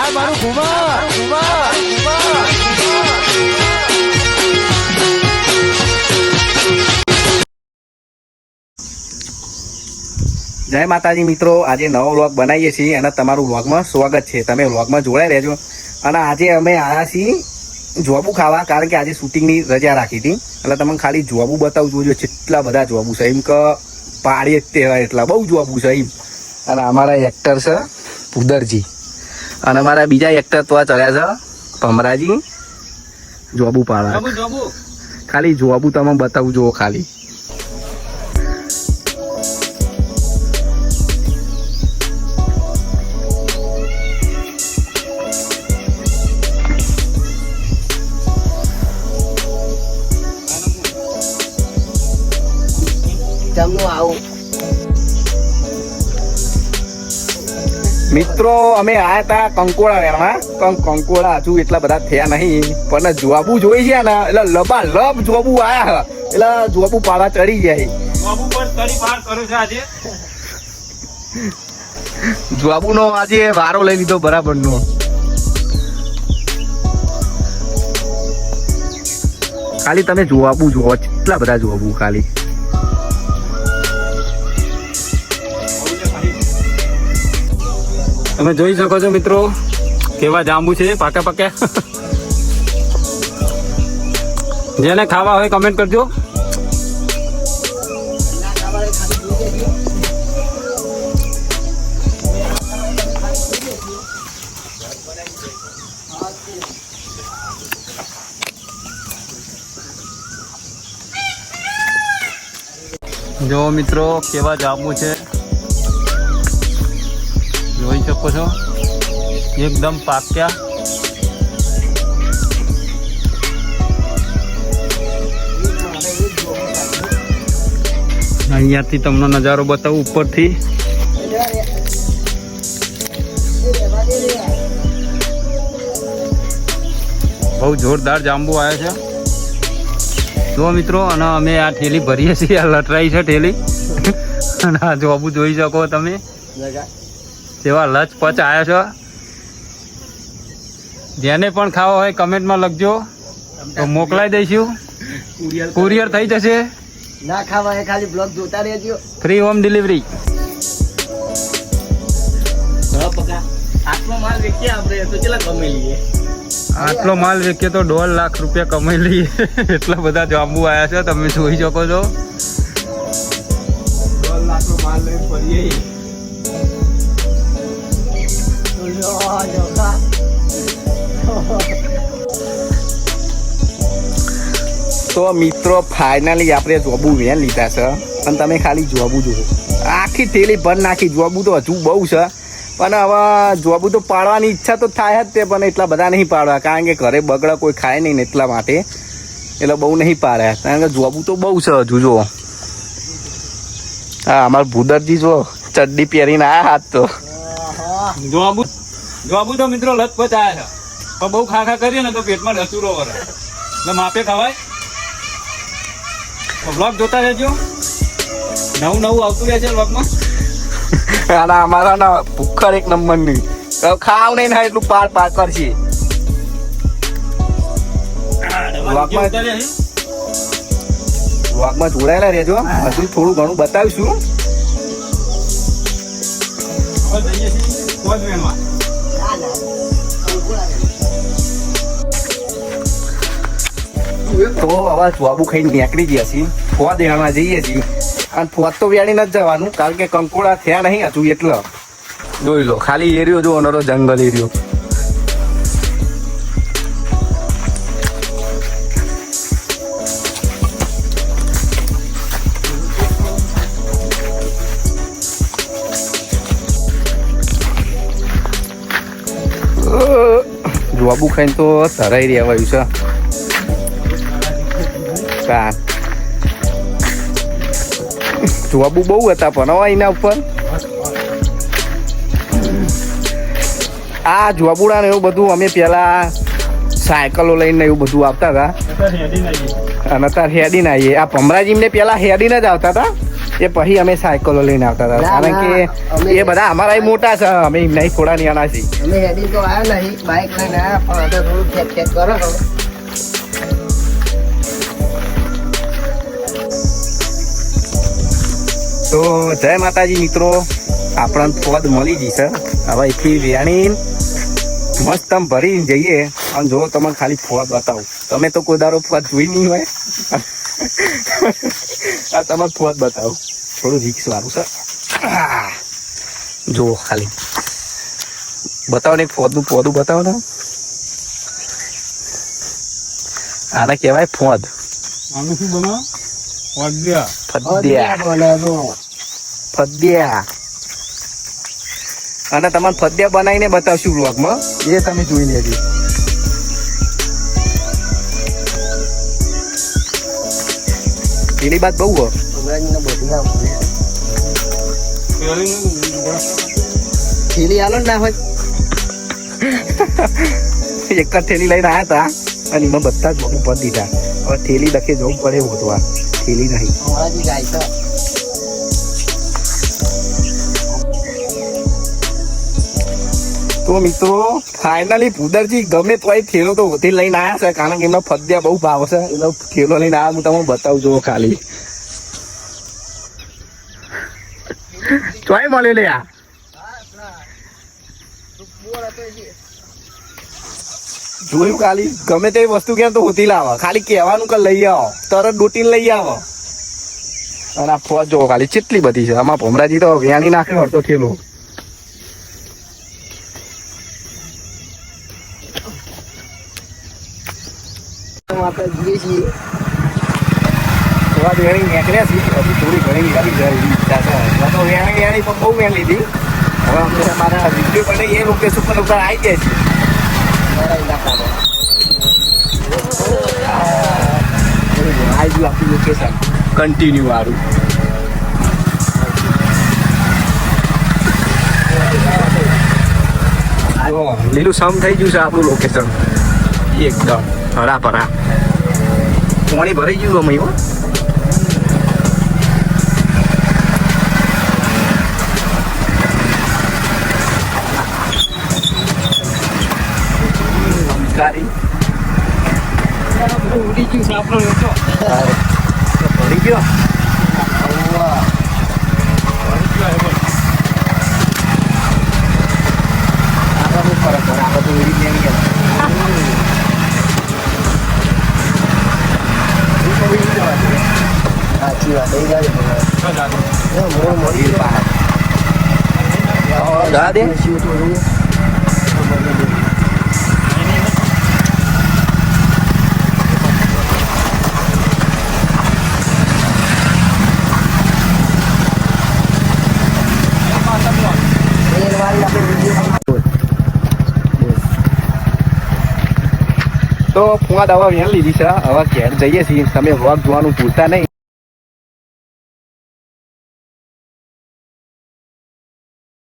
આ મારું જય માતાજી મિત્રો, આજે નવો વ્લોગ બનાવીએ છીએ અને તમારું વ્લોગમાં સ્વાગત છે. તમે વ્લોગમાં જોડાઈ રહેજો. અને આજે અમે આવ્યા છીએ જોબુ ખાવા, કારણ કે આજે શૂટિંગની રજા રાખી હતી. એટલે તમને ખાલી જોબુ બતાવું જોજો કેટલા બધા જોબુ છે, એમ કે પાડીએ જ તહેવાર એટલા. બહુ જોબુ છે એમ. અને અમારા એક્ટર છે ભૂદરજી અને મારા બીજા એક્ટર તો ચડ્યા છે ભમરાજી. જોબુ પાડવા ખાલી જોબુ તમે બતાવું જુઓ ખાલી. જમનું આવું. મિત્રો અમે આયા તા કંકોડા વેણવા. પણ કંકોડા હજુ એટલા બધા થયા નહીં પણ જોબુ જોઈ છે ને એટલે લબા લબ જોબુ આયા. એટલે જોબુ પાડા ચડી જાય જોબુ નો આજે. વારો લઈ લીધો બરાબર નો ખાલી તમે જોબુ જુઓ કેટલા બધા જોવાબુ ખાલી. તમે જોઈ શકો છો મિત્રો, કેવા જાંબુ છે, પાકા પાકા. જેને ખાવા હોય કમેન્ટ કરજો. જો મિત્રો, કેવા જાંબુ છે. જોઈ શકો છો? એકદમ પાક્યા. અહીંયાથી તમને નજારો બતાવું, ઉપરથી. બહુ જોરદાર જાંબુ આવ્યા છે. જો મિત્રો, અને અમે આ ઠેલી ભરીએ છીએ લટરાઈ છે ઠેલી. અને આ જોબુ જોઈ શકો તમે. જેવા લચપચ આવ્યા છો? જેને પણ ખાવા હોય કમેન્ટમાં લખજો. તો મોકલાઈ દઈશું. કુરિયર થઈ જશે. ના ખાવા એ ખાલી બ્લોગ જોતા રહેજો. ફ્રી હોમ ડિલિવરી આટલો માલ વેચીએ આપણે તો કેટલા કમાઈ લઈએ આટલો માલ વેચીએ તો દોઢ લાખ રૂપિયા કમાઈ લઈએ. એટલા બધા જાંબુ આવ્યા છે તમે જોઈ શકો છો. તો મિત્રો ફાઇનલી આપણે જોબુ વેન લીધા છે. પણ તમે ખાલી જોબુ જુઓ. આખી થેલી ભર નાખી. જોબુ તો હજુ બહુ છે. પણ હવે જોબુ તો પાડવાની ઈચ્છા તો થાય જ તે, પણ એટલા બધા નહીં પાડવા. કારણ કે ઘરે બગડા, કોઈ ખાય નહીં ને એટલા માટે. એટલે બહુ નહીં પાડ્યા કારણ કે જોબુ તો બહુ છે હજુ જો હા, અમારા ભૂદરજી જો ચડ્ડી પહેરીને આયા હાથ તો. જોબુ તો મિત્રો લચપચ આવ્યા છે. પણ બહુ ખા ખા કરીએ ને તો પેટમાં ડસુરો વરે. એટલે માપે ખવાય? બ્લોગ જોતા રહેજો. નવું નવું આવતું રહે છે બ્લોગમાં અને અમારા ના ભૂખર એક નંબરની ખાવ નહીં ના એટલું પાર પાર કરશે. બ્લોગમાં બ્લોગમાં જોડાયેલા રહેજો હજુ થોડું ઘણું બતાવીશું. હવે જઈએ છીએ તો હવે જોબુ ખાઈને નીકળી ગયા છીએ ફોવા દેવામાં જઈએ છીએ અને ફોત તો વ્યાણી નથી જવાનું કારણ કે કંકોડા થયા નહીં હજુ એટલે જોઈ લો ખાલી એરિયો જો અનરો જંગલ એરિયો જોબુ ખાઈને તો ધરાઈ રહેવાયું છે. કા જોબુ બહુ હતા પણ હવે એના ઉપર આ જોબુડા ને એવું બધું અમે પેલા સાયકલો લઈને એવું બધું આવતા હતા. અને અત્યારે હેડીને આવીએ આ ભમરાજી ને પેલા હેડીને જ આવતા હતા એ પછી અમે સાયકલો લઈને આવતા હતા કારણ કે એ બધા અમારા મોટા છે અમે એમના થોડા નાના છીએ અમે હેડી તો આવ્યા નહીં બાઇક લઈને આવ્યા પણ થોડું ખેંચ ખેંચ કરો તો જય માતાજી મિત્રો. આપણને પદ મળી જશે હવે એટલી વેણી મસ્ત આમ ભરીને જઈએ. અને જો તમે ખાલી ફોદ બતાવો. તમે તો કોઈ દારો ફોદ જોઈ નહીં હોય. આ તમે ફોદ બતાવો. થોડું રિક્સ વાળું છે. જુઓ ખાલી. બતાવો ને ફોદનું પોદું બતાવો ને. આને કહેવાય ફોદ આનું શું બનાવ? ફદ્યા અને તમારે ફદ્યા બનાવીને બતાવશું બ્લોગમાં એ તમે જોઈ લેજો પેલી બાત બહુ હો થેલી આલો ના હોય એક જ થેલી લઈને આવ્યા હતા અને એમાં બધા જ બહુ પદ દીધા હવે થેલી લખે જવું પડે હોતવા થેલી નહીં. તો તો મિત્રો ફાઇનલી પુદરજી ગમે તો એ થેલો તો હોતી લઈને આવ્યા છે કારણ કે એમના ફદ્યા બહુ ભાવ છે. એનો થેલો લઈને આવ્યા હું તમને બતાવું જો ખાલી. ચોય મળે લે આ જોયું ખાલી? ગમે તે વસ્તુ કેમ તો હોતી લાવો. ખાલી કહેવાનું કે લઈ આવો. તરત ડોટીને લઈ આવો. અને આ ફોજ જોવો ખાલી. કેટલી બધી છે. આમાં ભમરાજી તો વ્યાણી નાખ્યો હતો જાય છે. પણ લીધી હવે અમે અમારા વીડિયો બને એ લોકેશન પર આવી ગયા છીએ ઇલાકામાં આવી લોકેશન કન્ટિન્યુ વાળું લીલું સમ થઈ ગયું છે આપણું લોકેશન એકદમ. હરા પરા પાણી ભરાઈ ગયું અમે હો ગાડી ગયું છે આપણો ફરક પડે ગયા. સાચી વાત એ ગાડી હીર બહાર. જવા હું તો ફુવા દવા વેણ લીધી છે. હવે ઘેર જઈએ છીએ. તમે વ્લોગ જોવાનું ભૂલતા નહીં.